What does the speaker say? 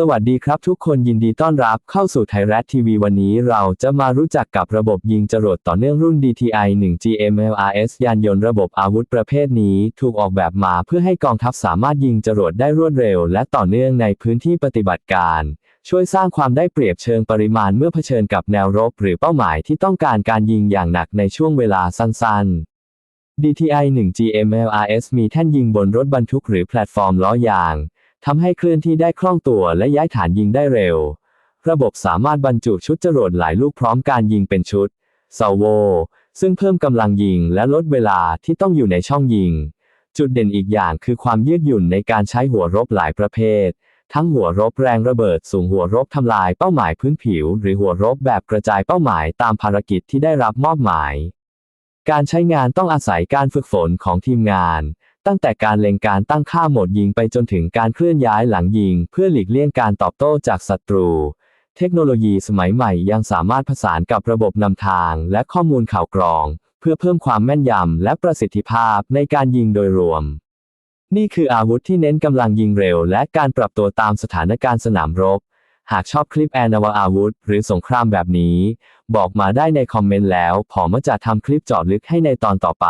สวัสดีครับทุกคนยินดีต้อนรับเข้าสู่ไทยรัฐทีวีวันนี้เราจะมารู้จักกับระบบยิงจรวดต่อเนื่องรุ่น DTI 1 GMLRS ยานยนต์ระบบอาวุธประเภทนี้ ถูกออกแบบมาเพื่อให้กองทัพสามารถยิงจรวดได้รวดเร็ว และต่อเนื่องในพื้นที่ปฏิบัติการ ช่วยสร้างความได้เปรียบเชิงปริมาณเมื่อเผชิญกับแนวรบ หรือเป้าหมายที่ต้องการการยิงอย่างหนักในช่วงเวลาสั้น ๆ DTI 1 GMLRS มีแท่นยิงบนรถบรรทุกหรือแพลตฟอร์มล้อยาง ทำให้เคลื่อนที่ได้คล่องตัวและย้ายฐานยิงได้เร็ว ระบบสามารถบรรจุชุดจรวดหลายลูกพร้อมการยิงเป็นชุดซาโว ซึ่งเพิ่มกำลังยิงและลดเวลาที่ต้องอยู่ในช่องยิง จุดเด่นอีกอย่างคือความยืดหยุ่นในการใช้หัวรบหลายประเภท ทั้งหัวรบแรงระเบิดสูงหัวรบทำลายเป้าหมายพื้นผิว หรือหัวรบแบบกระจายเป้าหมายตามภารกิจที่ได้รับมอบหมาย การใช้งานต้องอาศัยการฝึกฝนของทีมงาน ตั้งแต่การเล็งการตั้งค่าโหมดยิงไปจนถึงการเคลื่อนย้ายหลังยิง เพื่อหลีกเลี่ยงการตอบโต้จากศัตรู เทคโนโลยีสมัยใหม่ยังสามารถผสานกับระบบนำทางและข้อมูลข่าวกรอง เพื่อเพิ่มความแม่นยำและประสิทธิภาพในการยิงโดยรวม นี่คืออาวุธที่เน้นกำลังยิงเร็ว และการปรับตัวตามสถานการณ์สนามรบ หากชอบคลิปแอนนวาอาวุธ หรือสงครามแบบนี้ บอกมาได้ในคอมเมนต์แล้ว ผมจะทำคลิปเจาะลึกให้ในตอนต่อไป